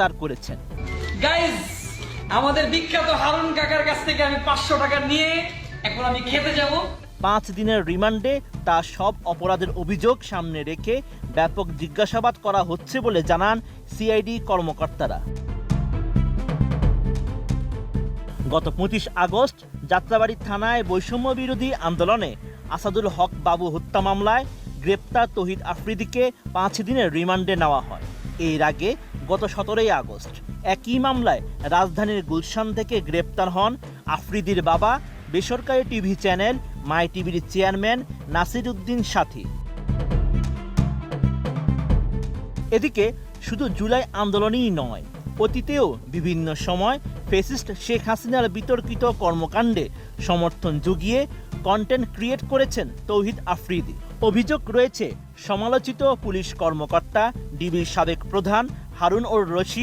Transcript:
চার করেছেন। গাইজ আমাদের বিখ্যাত হারুন কাকার কাছ থেকে আমি পাঁচশো টাকা নিয়ে এখন আমি খেতে যাব। পাঁচ দিনের রিমান্ডে তার সব অপরাধের অভিযোগ সামনে রেখে ব্যাপক জিজ্ঞাসাবাদ করা হচ্ছে বলে জানান সিআইডি কর্মকর্তারা। গত পঁচিশ আগস্ট যাত্রাবাড়ি থানায় বৈষম্য বিরোধী আন্দোলনে আসাদুল হক বাবু হত্যা মামলায় গ্রেপ্তার তহিদ আফ্রিদিকে পাঁচ দিনের রিমান্ডে নেওয়া হয়। এর আগে গত সতেরোই আগস্ট। একই মামলায় রাজধানীর গুলশান থেকে গ্রেপ্তার হন আফ্রিদির বাবা, বেসরকারি টিভি চ্যানেল মাই টিভির চেয়ারম্যান নাসির উদ্দিন সাথী। এদিকে শুধু জুলাই আন্দোলনই নয়, অতীতেও বিভিন্ন সময় ফেসিস্ট শেখ হাসিনার বিতর্কিত কর্মকাণ্ডে সমর্থন জুগিয়ে কন্টেন্ট ক্রিয়েট করেছেন তৌহিদ আফ্রিদি। অভিযোগ রয়েছে, সমালোচিত পুলিশ কর্মকর্তা ডিবির সাবেক প্রধান হারুন ওর রশিদ